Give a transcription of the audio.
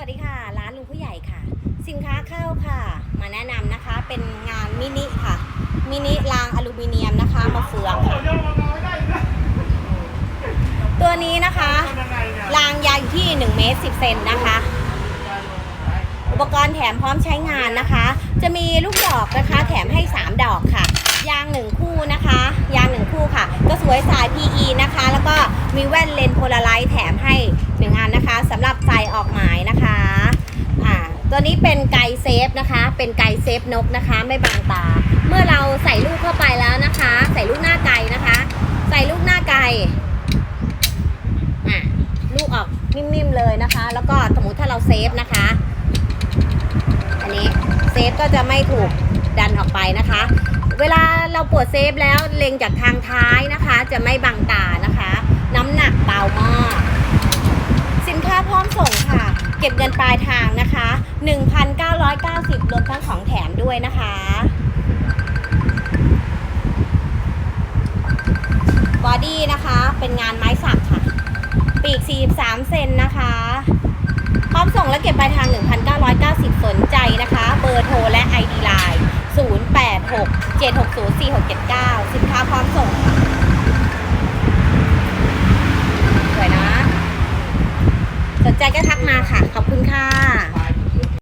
วัสดีค่ะ ร้านลุงผู้ใหญ่ค่ะ สินค้าข้าวค่ะ มาแนะนำนะคะเป็นงานมินิค่ะ มินิรางอลูมิเนียมนะคะมาเฟืองค่ะตัวนี้นะคะรางยาวอยู่ที่1เมตร10เซนนะคะ อุปกรณ์แถมพร้อมใช้งานนะคะ จะมีลูกดอกนะคะแถมให้ 3 ดอกค่ะ ยาง 1 คู่นะคะ ยาง 1 คู่ค่ะ ก็สวยสาย PE นะคะ แล้วก็มีแว่นเลนโพลาไรต์แถมให้ 1 อันนะคะสำหรับใส่ออกหมายนะคะอ่า ตัวนี้เป็นไกเซฟนะคะ เป็นไกเซฟนกนะคะ ไม่บังตา เมื่อเราใส่ลูกเข้าไปแล้วนะคะ ใส่ลูกหน้าไก่นะคะ ใส่ลูกหน้าไกอะลูกออกนิ่มๆเลยนะคะ แล้วก็สมมติถ้าเราเซฟนะคะ อันนี้เซฟก็จะไม่ถูกดันออกไปนะคะ เวลาเราปวดเซฟแล้วเล็งจากทางท้ายนะคะ จะไม่บังตานะคะ น้ำหนักเบามาก สินค้าพร้อมส่งค่ะ เก็บเงินปลายทางนะคะ 1,990 รวมทั้งของแถมด้วยนะคะ บอดี้นะคะเป็นงานไม้สักค่ะ ปีก 43 เซนนะคะ พร้อมส่งและเก็บปลายทาง 1,990 สนใจนะคะ เบอร์โทรและ ID Line 086 760 4679 สินค้าพร้อมส่งค่ะสวยนะ ส นใจก็ทักมาค่ะ ขอบคุณค่ะ